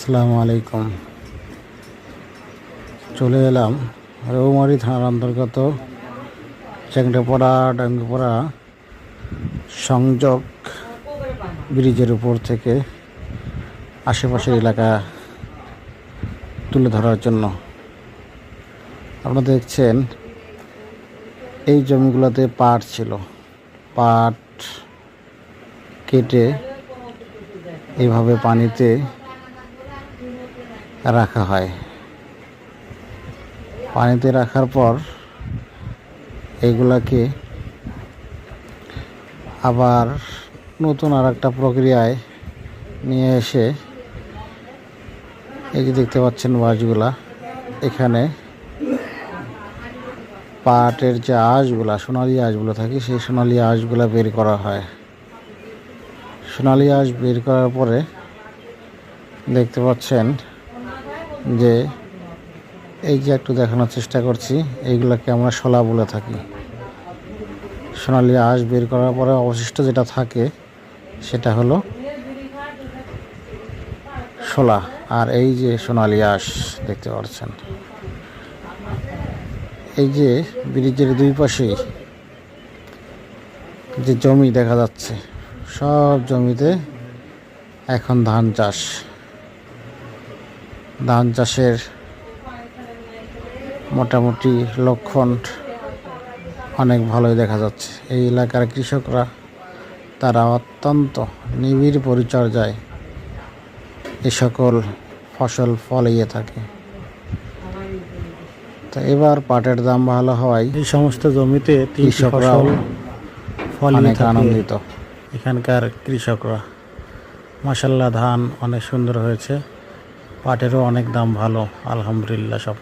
আসসালামু আলাইকুম। চলে এলাম রৌমারি থানার অন্তর্গত চ্যাংটাপড়া ডাঙ্গিপড়া সংযোগ ব্রিজের উপর থেকে আশেপাশের এলাকা তুলে ধরার জন্য। আপনারা দেখছেন, এই জমিগুলোতে পাট ছিল। পাট কেটে এইভাবে পানিতে রাখা হয়। পানিতে রাখার পর এগুলাকে আবার নতুন আর একটা প্রক্রিয়ায় নিয়ে এসে এই যে দেখতে পাচ্ছেন বাঁশগুলা, এখানে পাটের যে আঁশগুলা, সোনালি আঁশগুলো থাকে, সেই সোনালি আঁশগুলা বের করা হয়। সোনালি আঁশ বের করার পরে দেখতে পাচ্ছেন যে এই যে একটু দেখানোর চেষ্টা করছি, এইগুলোকে আমরা শলা বলে থাকি। সোনালি আঁশ বের করার পরে অবশিষ্ট যেটা থাকে, সেটা হলো শোলা। আর এই যে সোনালি আঁশ দেখতে পাচ্ছেন। এই যে ব্রিজের দুই পাশেই যে জমি দেখা যাচ্ছে, সব জমিতে এখন ধান চাষ। ধান চাষের মোটামুটি লক্ষণ অনেক ভালোই দেখা যাচ্ছে। এই এলাকার কৃষকরা তারা অত্যন্ত নিবিড় পরিচর্যায় এ সকল ফসল ফলাইয়ে থাকে। তো এবার পাটের দাম ভালো হওয়ায় এই সমস্ত জমিতে ফলিয়ে অনেক আনন্দিত। এখানকার কৃষকরা মাসাল্লাহ ধান অনেক সুন্দর হয়েছে। পাটেরও অনেক দাম ভালো আলহামদুলিল্লাহ সব